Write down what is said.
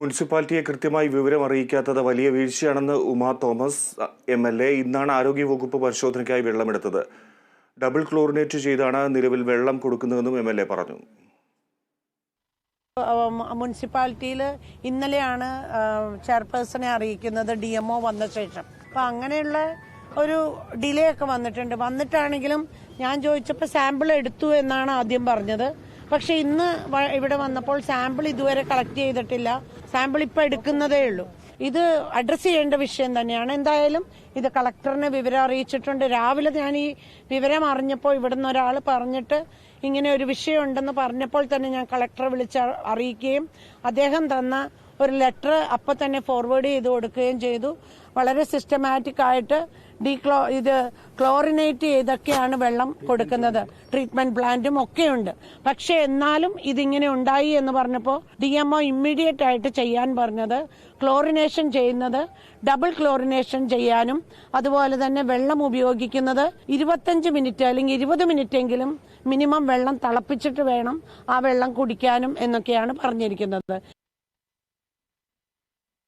മുനിസിപ്പാലിറ്റിയെ കൃത്യമായി വിവരം അറിയിക്കാത്തത് വലിയ വീഴ്ചയാണെന്ന് Uma Thomas M L A ഇന്നാണ് ആരോഗ്യവകുപ്പ് പരിശോധനയ്ക്കായി വെള്ളമെടുത്തത്. ഡബിൾ ക്ലോറിനേറ്റ് ചെയ്താണ് നിലവിൽ വെള്ളം കൊടുക്കുന്നതെന്നും എം എൽ എ പറഞ്ഞു. മുനിസിപ്പാലിറ്റിയിൽ ഇന്നലെയാണ് ചെയർപേഴ്സണെ അറിയിക്കുന്നത് ഡി എം ഒ വന്ന ശേഷം. അപ്പം അങ്ങനെയുള്ള ഒരു ഡിലേ ഒക്കെ വന്നിട്ടുണ്ട്. വന്നിട്ടാണെങ്കിലും ഞാൻ ചോദിച്ചപ്പോൾ സാമ്പിൾ എടുത്തു എന്നാണ് ആദ്യം പറഞ്ഞത്. പക്ഷെ ഇന്ന് ഇവിടെ വന്നപ്പോൾ സാമ്പിൾ ഇതുവരെ കളക്ട് ചെയ്തിട്ടില്ല. സാമ്പിൾ ഇപ്പൊ എടുക്കുന്നതേ ഉള്ളൂ. ഇത് അഡ്രസ് ചെയ്യേണ്ട വിഷയം തന്നെയാണ്. എന്തായാലും ഇത് കളക്ടറിനെ വിവരം അറിയിച്ചിട്ടുണ്ട്. രാവിലെ ഞാൻ ഈ വിവരം അറിഞ്ഞപ്പോൾ ഇവിടുന്ന് ഒരാൾ പറഞ്ഞിട്ട് ഇങ്ങനെ ഒരു വിഷയം ഉണ്ടെന്ന് പറഞ്ഞപ്പോൾ തന്നെ ഞാൻ കളക്ടറെ വിളിച്ച് അറിയിക്കുകയും അദ്ദേഹം തന്ന ഒരു ലെറ്റർ അപ്പൊ തന്നെ ഫോർവേഡ് ചെയ്ത് കൊടുക്കുകയും ചെയ്തു. വളരെ സിസ്റ്റമാറ്റിക് ആയിട്ട് ഡീക്ലോ ഇത് ക്ലോറിനേറ്റ് ചെയ്തൊക്കെയാണ് വെള്ളം കൊടുക്കുന്നത്. ട്രീറ്റ്മെന്റ് പ്ലാന്റും ഒക്കെയുണ്ട്. പക്ഷെ എന്നാലും ഇതിങ്ങനെ ഉണ്ടായി എന്ന് പറഞ്ഞപ്പോൾ ഡി എം ഒ ഇമ്മീഡിയറ്റ് ആയിട്ട് ചെയ്യാൻ പറഞ്ഞത് ക്ലോറിനേഷൻ ചെയ്യുന്നത് ഡബിൾ ക്ലോറിനേഷൻ ചെയ്യാനും അതുപോലെ തന്നെ വെള്ളം ഉപയോഗിക്കുന്നത് ഇരുപത്തഞ്ച് മിനിറ്റ് അല്ലെങ്കിൽ ഇരുപത് മിനിറ്റ് എങ്കിലും മിനിമം വെള്ളം തിളപ്പിച്ചിട്ട് വേണം ആ വെള്ളം കുടിക്കാനും എന്നൊക്കെയാണ് പറഞ്ഞിരിക്കുന്നത്.